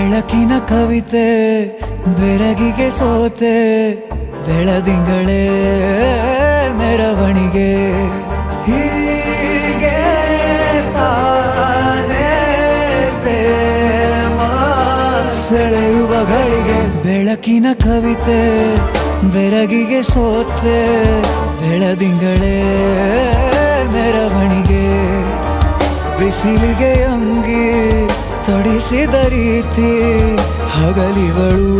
ಬೆಳಕಿನ ಕವಿತೆ, ಬೆರಗಿಗೆ ಸೋತೆ, ಬೆಳದಿಂಗಳೇ ಮೆರವಣಿಗೆ. ಹೀಗೆ ತಾನೇ ಪ್ರೇಮ ಸೆಳೆಯುವ ಗಳಿಗೆ ಬೆಳಕಿನ ಕವಿತೆ, ಬೆರಗಿಗೆ ಸೋತೆ, ಬೆಳದಿಂಗಳೇ ಮೆರವಣಿಗೆ. ಬಿಸಿಲಿಗೆ ಅಂಗಿ ತೊಡಿಸಿದ ರೀತಿ ಹಗಲಿವಳು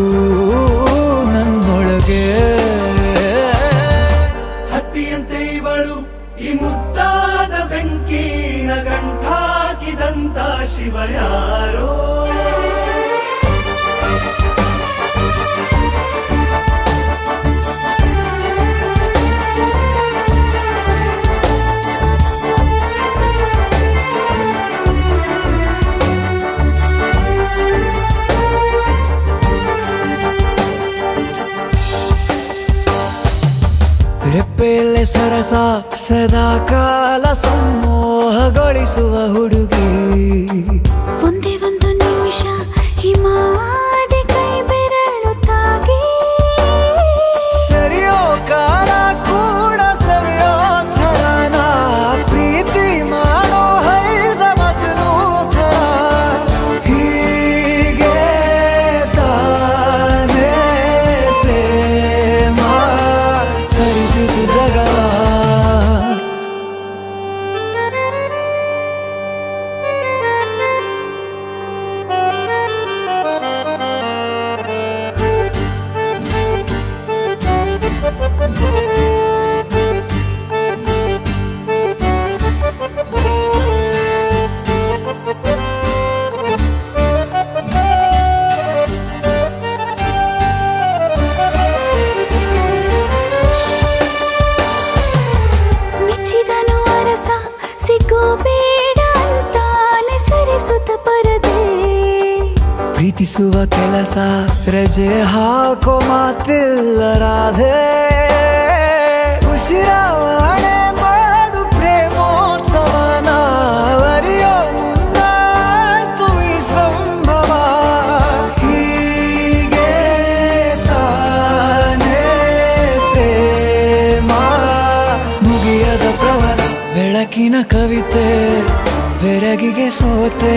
ನನ್ನೊಳಗೆ. ಹತ್ತಿಯಂತೆ ಇವಳು ಈ ಮುದ್ದಾದ ಬೆಂಕಿನ ಗಂಟಾಕಿದಂತ ಶಿವ ಯಾರೋ? ರೆಪ್ಪೆಯಲ್ಲೇ ಸರಸ ಸದಾ ಕಾಲ ಸಂಮೋಹಗೊಳಿಸುವ ಹುಡುಗಿ. ಪ್ರೀತಿಸುವ ಕೆಲಸ ರಜೆ ಹಾಕೋ ಮಾತಿಲ್ಲ ರಾಧೆ. ಉಸಿರಾವಣೆ ಮುಗಿಯದ ಬೆಳಕಿನ ಕವಿತೆ ಬೆರಗಿಗೆ ಸೋತೆ.